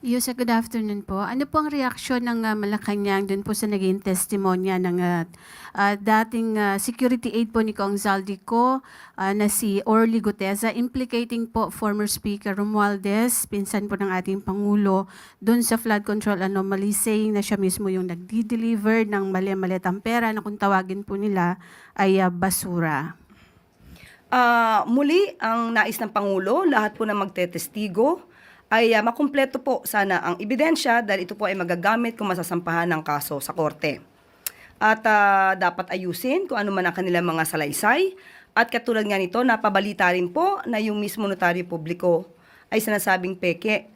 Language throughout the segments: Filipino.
Yusek, good afternoon po. Ano po ang reaksyon ng ah, Malacanang dun po sa naging testimonya ng ah, ah, dating ah, security aide po ni Kong Zaldico ah, na si Orly Guteza implicating po former Speaker Romualdez, pinsan po ng ating Pangulo, dun sa flood control anomaly saying na siya mismo yung nagdi-deliver ng mali-malitang pera na kung tawagin po nila ay ah, basura. Ah, muli, ang nais ng Pangulo, lahat po na magtetestigo, ay ah, makumpleto po sana ang ebidensya dahil ito po ay magagamit kung masasampahan ng kaso sa korte. At ah, dapat ayusin kung ano man ang kanilang mga salaysay. At katulad nga nito, napabalita rin po na yung mismo notaryo publiko ay sinasabing peke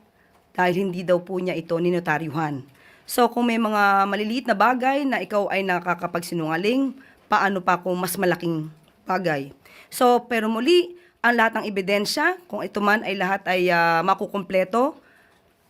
dahil hindi daw po niya ito ninotaryuhan. So kung may mga maliliit na bagay na ikaw ay nakakapagsinungaling, paano pa kung mas malaking bagay? So pero muli, ang lahat ng ebidensya, kung ito man ay lahat ay ah, makukumpleto,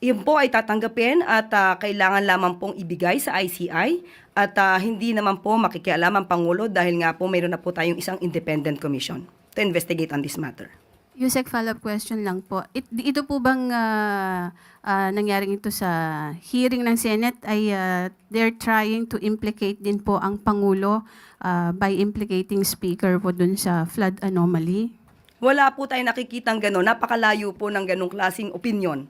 yun po ay tatanggapin at ah, kailangan lamang pong ibigay sa ICI at ah, hindi naman po makikialam ang Pangulo dahil nga po mayroon na po tayong isang independent commission to investigate on this matter. Yusek, follow-up question lang po. It, ito po bang ah, ah, nangyaring ito sa hearing ng Senate ay ah, they're trying to implicate din po ang Pangulo ah, by implicating Speaker po dun sa flood anomaly? Wala po tayong nakikitang gano'n. Napakalayo po ng ganong klasing opinion.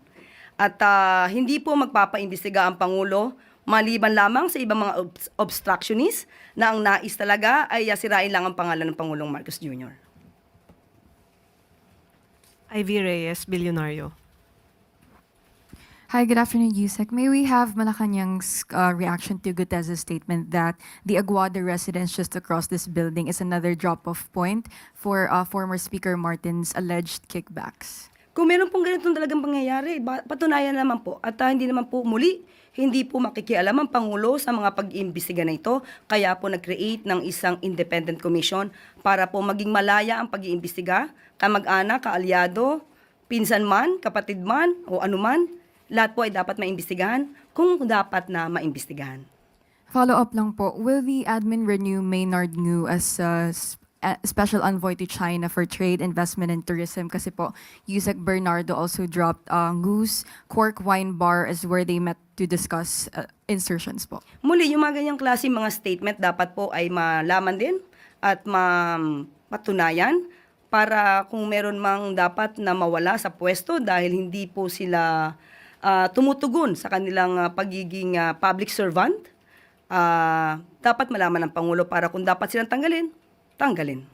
At ah, hindi po magpapaimbestiga ang Pangulo maliban lamang sa ibang mga obs- obstructionist na ang nais talaga ay ah, sirain lang ang pangalan ng Pangulong Marcos Jr. Ivy Reyes, Bilyonaryo. Hi, good afternoon, Yusek. May we have Malacanang's uh, reaction to Gutez's statement that the Aguada residence just across this building is another drop-off point for uh, former Speaker Martin's alleged kickbacks? Kung meron pong ganitong talagang pangyayari, patunayan naman po. At ah, hindi naman po muli, hindi po makikialam ang Pangulo sa mga pag-iimbestiga na ito. Kaya po nag-create ng isang independent commission para po maging malaya ang pag-iimbestiga. Kamag-anak, kaalyado, pinsan man, kapatid man, o anuman, lahat po ay dapat maimbestigahan kung dapat na maimbestigahan. Follow-up lang po, will the admin renew Maynard Ngu as uh, Special Envoy to China for Trade, Investment, and Tourism? Kasi po, Yusek Bernardo also dropped uh, Ngu's Cork Wine Bar as where they met to discuss uh, insertions po. Muli, yung mga ganyang klase mga statement dapat po ay malaman din at mapatunayan para kung meron mang dapat na mawala sa pwesto dahil hindi po sila ah, tumutugon sa kanilang ah, pagiging ah, public servant, ah, dapat malaman ng Pangulo para kung dapat silang tanggalin, tanggalin.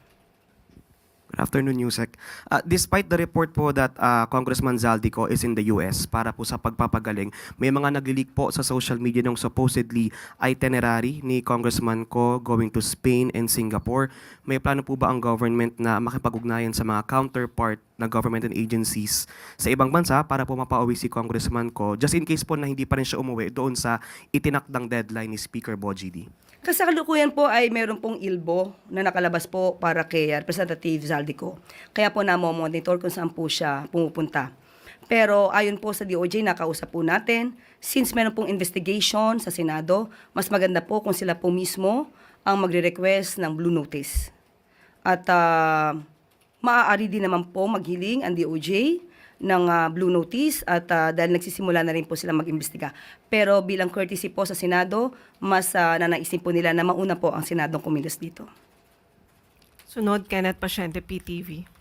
Good afternoon, Yusek. Uh, despite the report po that uh, Congressman Zaldico is in the US para po sa pagpapagaling, may mga nag-leak po sa social media ng supposedly itinerary ni Congressman ko going to Spain and Singapore. May plano po ba ang government na makipag-ugnayan sa mga counterpart na government and agencies sa ibang bansa para po mapauwi si Congressman ko just in case po na hindi pa rin siya umuwi doon sa itinakdang deadline ni Speaker Boji D? Kasalukuyan po ay meron pong ilbo na nakalabas po para kay Representative Zaldico. Kaya po namomonitor kung saan po siya pumupunta. Pero ayon po sa DOJ, nakausap po natin, since meron pong investigation sa Senado, mas maganda po kung sila po mismo ang magre-request ng blue notice. At ah, maaari din naman po maghiling ang DOJ ng ah, blue notice at ah, dahil nagsisimula na rin po sila mag-imbestiga. Pero bilang courtesy po sa Senado, mas uh, nanaisin po nila na mauna po ang Senadong kumilos dito. Sunod, Kenneth Pasyente, PTV.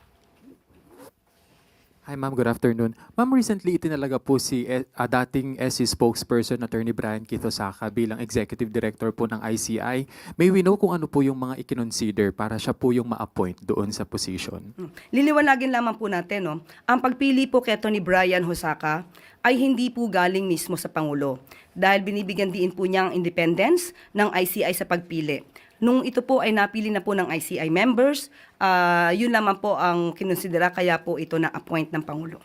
Hi ma'am, good afternoon. Ma'am, recently itinalaga po si ah, dating SC spokesperson Attorney Brian Kitosaka bilang executive director po ng ICI. May we know kung ano po yung mga ikinonsider para siya po yung ma-appoint doon sa position? Hmm. Liliwanagin lamang po natin, no? ang pagpili po kay Tony Brian Hosaka ay hindi po galing mismo sa Pangulo dahil binibigyan din po niya ang independence ng ICI sa pagpili. Nung ito po ay napili na po ng ICI members, ah, yun lamang po ang kinonsidera kaya po ito na-appoint ng Pangulo.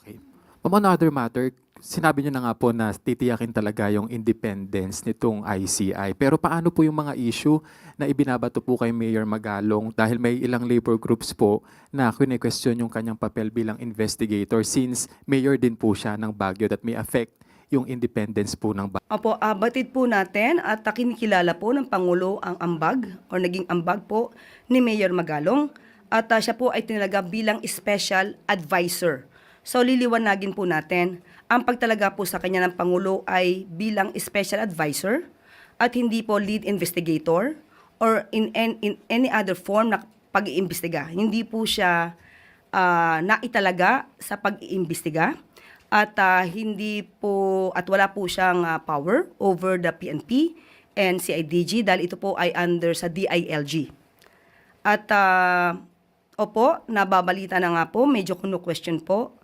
Okay. Ma'am, on another matter, sinabi niyo na nga po na titiyakin talaga yung independence nitong ICI. Pero paano po yung mga issue na ibinabato po kay Mayor Magalong dahil may ilang labor groups po na kine-question yung kanyang papel bilang investigator since mayor din po siya ng Baguio that may affect yung independence po ng Baguio. Opo, ah, batid po natin at uh, kinikilala po ng Pangulo ang ambag o naging ambag po ni Mayor Magalong at ah, siya po ay tinalaga bilang special advisor. So liliwanagin po natin, ang pagtalaga po sa kanya ng Pangulo ay bilang special advisor at hindi po lead investigator or in, in, in any other form na pag-iimbestiga. Hindi po siya ah, naitalaga sa pag-iimbestiga at ah, hindi po at wala po siyang ah, power over the PNP and CIDG dahil ito po ay under sa DILG. At ah, opo, nababalita na nga po, medyo kuno-question po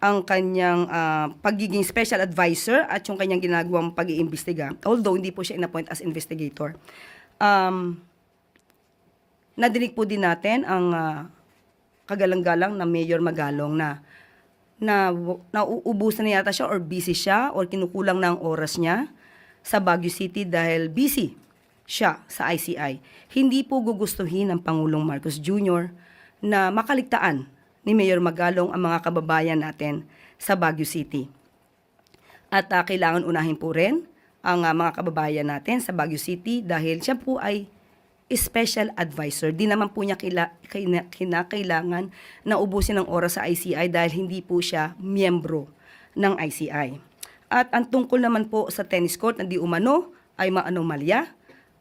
ang kanyang ah, pagiging special advisor at yung kanyang ginagawang pag-iimbestiga. Although hindi po siya inappoint as investigator. Um, nadinig po din natin ang ah, kagalang-galang na Mayor Magalong na na nauubusan na yata siya or busy siya or kinukulang na oras niya sa Baguio City dahil busy siya sa ICI. Hindi po gugustuhin ng Pangulong Marcos Jr. na makaligtaan ni Mayor Magalong ang mga kababayan natin sa Baguio City. At ah, kailangan unahin po rin ang ah, mga kababayan natin sa Baguio City dahil siya po ay special advisor. Di naman po niya kila, kina- kinakailangan na ubusin ng oras sa ICI dahil hindi po siya miyembro ng ICI. At ang tungkol naman po sa tennis court na di umano ay maanomalya.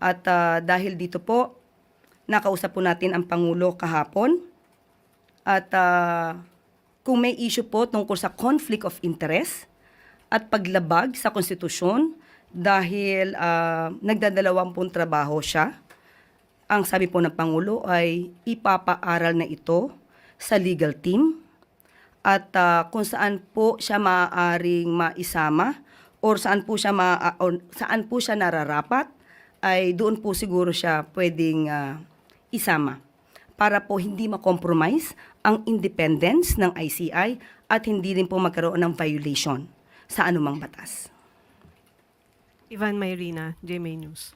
At ah, dahil dito po, nakausap po natin ang Pangulo kahapon. At ah, kung may issue po tungkol sa conflict of interest at paglabag sa konstitusyon dahil ah, nagdadalawampung trabaho siya, ang sabi po ng Pangulo ay ipapaaral na ito sa legal team at ah, kung saan po siya maaaring maisama or saan po siya ma, or saan po siya nararapat ay doon po siguro siya pwedeng ah, isama para po hindi ma-compromise ang independence ng ICI at hindi rin po magkaroon ng violation sa anumang batas. Ivan Mayrina, GMA News.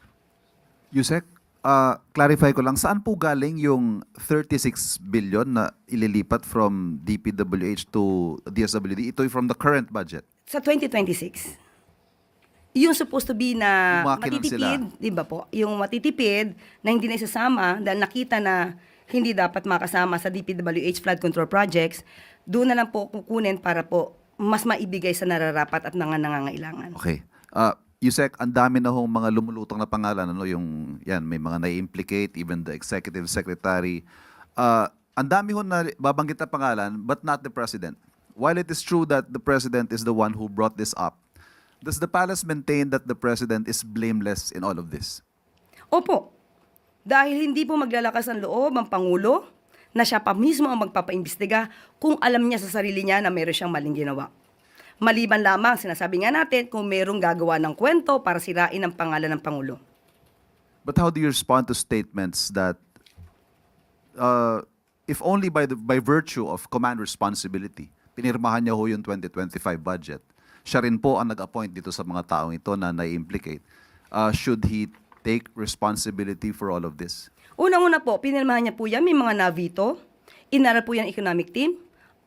Yusek, ah, clarify ko lang, saan po galing yung 36 billion na ililipat from DPWH to DSWD? Ito from the current budget. Sa 2026, yung supposed to be na Yung makinan matitipid, di ba po? Yung matitipid na hindi na isasama dahil nakita na hindi dapat makasama sa DPWH flood control projects, doon na lang po kukunin para po mas maibigay sa nararapat at mga nangangailangan. Okay. Ah, Yusek, ang dami na hong mga lumulutang na pangalan. Ano, yung, yan, may mga na-implicate, even the executive secretary. Ah, ang dami ho na babanggit na pangalan, but not the president. While it is true that the president is the one who brought this up, does the palace maintain that the president is blameless in all of this? Opo, dahil hindi po maglalakas ang loob ang Pangulo na siya pa mismo ang magpapaimbestiga kung alam niya sa sarili niya na meron siyang maling ginawa. Maliban lamang, sinasabi nga natin, kung merong gagawa ng kwento para sirain ang pangalan ng Pangulo. But how do you respond to statements that, uh, if only by the by virtue of command responsibility, pinirmahan niya ho yung 2025 budget, siya rin po ang nag-appoint dito sa mga taong ito na na-implicate. Uh, should he take responsibility for all of this? Unang-una po, pinirmahan niya po yan, may mga navito, inaral po yan economic team,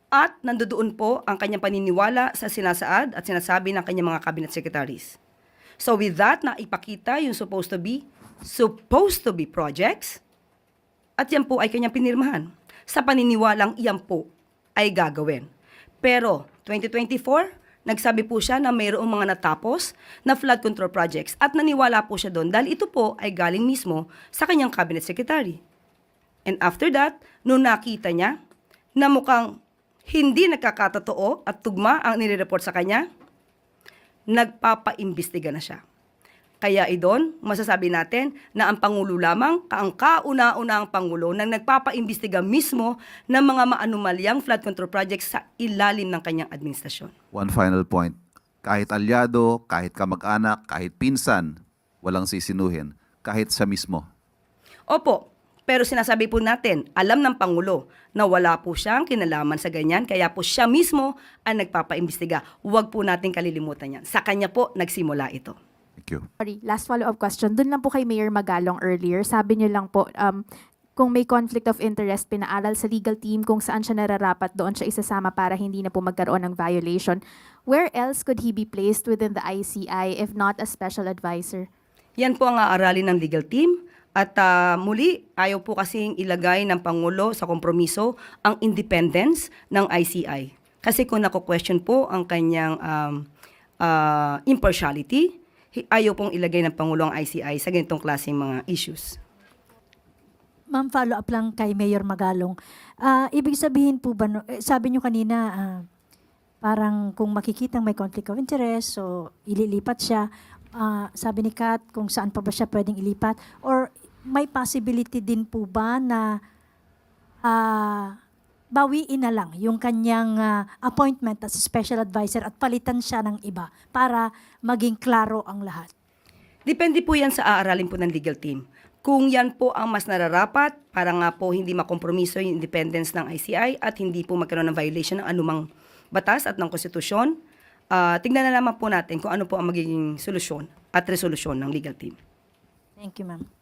at nandoon po ang kanyang paniniwala sa sinasaad at sinasabi ng kanyang mga cabinet secretaries. So with that, na ipakita yung supposed to be, supposed to be projects, at yan po ay kanyang pinirmahan. Sa paniniwalang iyan po ay gagawin. Pero 2024, nagsabi po siya na mayroong mga natapos na flood control projects at naniwala po siya doon dahil ito po ay galing mismo sa kanyang cabinet secretary. And after that, nung nakita niya na mukhang hindi nagkakatotoo at tugma ang nire-report sa kanya, nagpapaimbestiga na siya. Kaya idon, masasabi natin na ang Pangulo lamang, ang kauna-unang Pangulo na nagpapaimbestiga mismo ng mga maanumalyang flood control projects sa ilalim ng kanyang administrasyon. One final point. Kahit alyado, kahit kamag-anak, kahit pinsan, walang sisinuhin. Kahit sa mismo. Opo, pero sinasabi po natin, alam ng Pangulo na wala po siyang kinalaman sa ganyan, kaya po siya mismo ang nagpapaimbestiga. Huwag po natin kalilimutan yan. Sa kanya po nagsimula ito. Thank you. Sorry, last follow-up question. Doon lang po kay Mayor Magalong earlier. Sabi niyo lang po, um, kung may conflict of interest, pinaaral sa legal team kung saan siya nararapat, doon siya isasama para hindi na po magkaroon ng violation. Where else could he be placed within the ICI if not as special advisor? Yan po ang aaralin ng legal team. At ah, muli, ayaw po kasing ilagay ng Pangulo sa kompromiso ang independence ng ICI. Kasi kung nako-question po ang kanyang um, ah, impartiality, ayaw pong ilagay ng Pangulo ang ICI sa ganitong klaseng mga issues. Ma'am, follow up lang kay Mayor Magalong. Ah, ibig sabihin po ba, no- eh, sabi nyo kanina, ah, parang kung makikitang may conflict of interest, so ililipat siya. Ah, sabi ni Kat, kung saan pa ba siya pwedeng ilipat? Or may possibility din po ba na ah, bawiin na lang yung kanyang ah, appointment as special advisor at palitan siya ng iba para maging klaro ang lahat? Depende po yan sa aaralin po ng legal team. Kung yan po ang mas nararapat, para nga po hindi makompromiso yung independence ng ICI at hindi po magkaroon ng violation ng anumang batas at ng konstitusyon, ah, tignan na lamang po natin kung ano po ang magiging solusyon at resolusyon ng legal team. Thank you, ma'am.